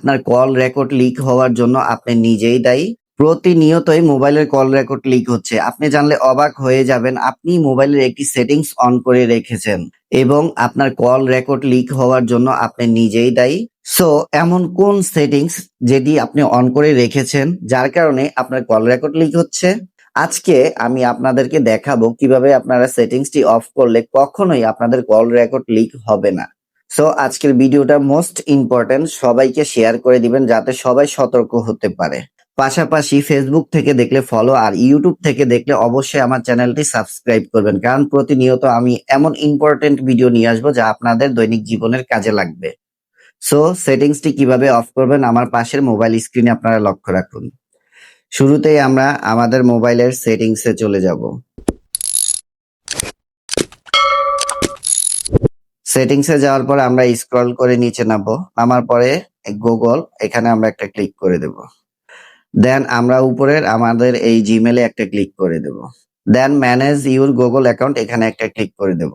আপনার call record leak হওয়ার জন্য আপনি নিজেই দায়ী। প্রতিনিয়তই মোবাইলের কল রেকর্ড লিক হচ্ছে। আপনি জানলে অবাক হয়ে যাবেন, আপনি মোবাইলের একটি সেটিংস অন করে রেখেছেন এবং আপনার কল রেকর্ড লিক হওয়ার জন্য আপনি নিজেই দায়ী। সো, এমন কোন সেটিংস যেটি আপনি অন করে রেখেছেন, যার কারণে আপনার কল রেকর্ড লিক হচ্ছে? আজকে আমি আপনাদেরকে দেখাবো কীভাবে আপনারা সেটিংসটি অফ করলে কখনোই আপনাদের কল রেকর্ড লিক হবে না। সো আজকের ভিডিওটা মোস্ট ইম্পর্টেন্ট সবাইকে শেয়ার করে দিবেন যাতে সবাই সতর্ক হতে পারে। পাশাপাশি ফেসবুক থেকে দেখলে ফলো আর ইউটিউব থেকে দেখলে অবশ্যই আমার চ্যানেলটি সাবস্ক্রাইব করবেন। কারণ প্রতিনিয়ত আমি এমন ইম্পর্টেন্ট ভিডিও নিয়ে আসব যা আপনাদের দৈনিক জীবনের কাজে লাগবে। সো সেটিংসটি কীভাবে অফ করবেন আমার পাশের মোবাইল স্ক্রিনে আপনারা লক্ষ্য রাখুন। শুরুতেই আমরা আমাদের মোবাইলের সেটিংসে চলে যাব। সেটিংসে যাওয়ার পর আমরা স্ক্রল করে নিচে নামবো। নামার পরে গুগল এখানে আমরা একটা ক্লিক করে দেব। দেন আমরা উপরের আমাদের এই জিমেলে একটা ক্লিক করে দেব। Then manage your Google account এখানে একটা ক্লিক করে দেব।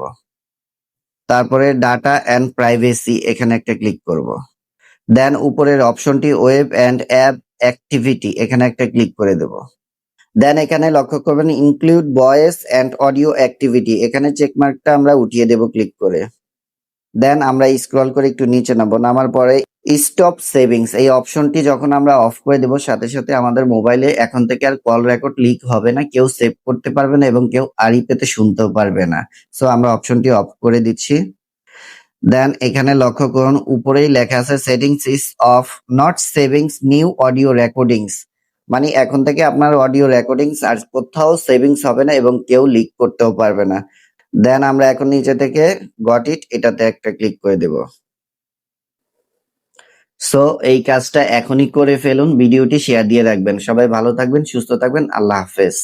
তারপরে ডাটা অ্যান্ড প্রাইভেসি এখানে একটা ক্লিক করব। দেন উপরের অপশনটি ওয়েব অ্যান্ড অ্যাপ অ্যাক্টিভিটি এখানে একটা ক্লিক করে দেব। দেন এখানে লক্ষ্য করবেন include voice and audio activity এখানে চেকমার্কটা আমরা উঠিয়ে দেব ক্লিক করে। দেন আমরা স্ক্রল করে একটু নিচে নামবো। নামার পরে স্টপ সেভিংস এই অপশনটি যখন আমরা অফ করে দেব, সাথে সাথে আমাদের মোবাইলে এখন থেকে আর কল রেকর্ড লিক হবে না। কেউ সেভ করতে পারবে না এবং কেউ আড়ি পেতে শুনতেও পারবে না। সো আমরা অপশনটি অফ করে দিচ্ছি। দেন এখানে লক্ষ্য করুন, উপরেই লেখা আছে settings is off not savings new audio recordings মানে এখন থেকে আপনার অডিও রেকর্ডিংস আর কোথাও সেভিংস হবে না এবং কেউ লিক করতেও পারবে না। দেন আমরা এখন নিচে থেকে গট ইট এটাতে একটা ক্লিক করে দেব। সো এই কাজটা এখনই করে ফেলুন, ভিডিওটি শেয়ার দিয়ে রাখবেন। সবাই ভালো থাকবেন, সুস্থ থাকবেন, আল্লাহ হাফেজ।